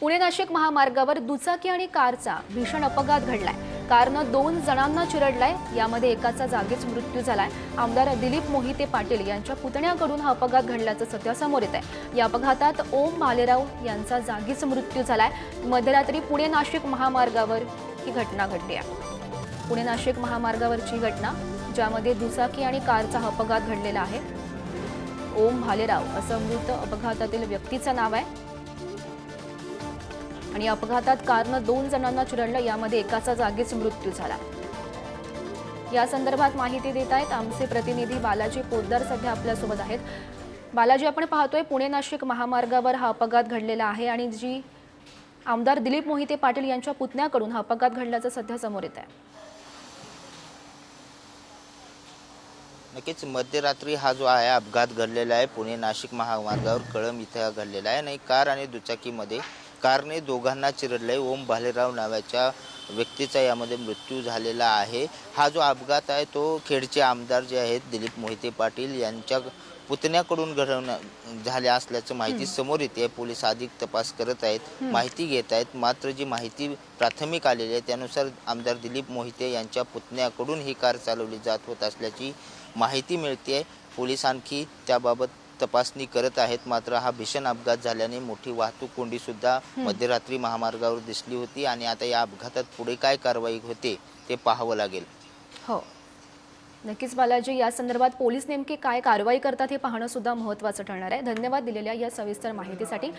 पुणे नाशिक महामार्गावर दुचाकी आणि कारचा भीषण अपघात घडलाय. कारनं दोन जणांना चिरडलाय. यामध्ये एकाचा जागीच मृत्यू झालाय. आमदार दिलीप मोहिते पाटील यांच्या पुतण्याकडून हा अपघात घडल्याचं सध्या समोर येत आहे या अपघातात ओम भालेराव यांचा जागीच मृत्यू झालाय. मध्यरात्री पुणे नाशिक महामार्गावर ही घटना घडली आहे. पुणे नाशिक महामार्गावरची घटना ज्यामध्ये दुचाकी आणि कारचा अपघात घडलेला आहे. ओम भालेराव असं मृत अपघातातील व्यक्तीचं नाव आहे. आणि अपघातात कारनं दोन जणांना चिरडलं यामध्ये एकाचा जागीच मृत्यू झाला. या संदर्भात माहिती देत आहेत आमचे प्रतिनिधी बालाजी पोद्दार सध्या आपल्यासोबत आहेत. बालाजी आपण पाहतोय पुणे नाशिक महामार्गावर हा अपघात घडलेला आहे आणि जी आमदार दिलीप मोहिते पाटील यांच्या पुतण्याकडून हा अपघात घडल्याचं सध्या समोर येत आहे. नक्कीच मध्यरात्री हा जो आहे अपघात घडलेला आहे पुणे नाशिक महामार्गावर कळंब इथे घडलेला आहे आणि कार आणि दुचाकीमध्ये कारने दोघांना चिरडले ओम भालेराव नावाच्या व्यक्तीचा यामध्ये मृत्यू झालेला आहे. हा जो अपघात आहे तो खेडचे आमदार जे आहेत दिलीप मोहिते पाटील यांच्या पुतण्याकडून घडवण्या झाल्या असल्याचं माहिती समोर येते. पोलीस अधिक तपास करत आहेत माहिती घेत आहेत. मात्र जी माहिती प्राथमिक आलेली आहे त्यानुसार आमदार दिलीप मोहिते यांच्या पुतण्याकडून ही कार चालवली जात होत असल्याची माहिती मिळते पोलीस आणखी त्याबाबत तपासणी करत आहेत. मात्र हा भीषण अपघात झाल्याने मोठी वाहतूक कोंडी सुद्धा मध्यरात्री महामार्गावर दिसली होती आणि आता या अपघातात पुढे काय कारवाई होते ते पाहावं लागेल. हो. नक्कीच बालाजी या संदर्भात पोलीस नेमकी काय कारवाई करतात हे पाहणं सुद्धा महत्त्वाचं ठरणार आहे. धन्यवाद दिलेल्या या सविस्तर माहितीसाठी.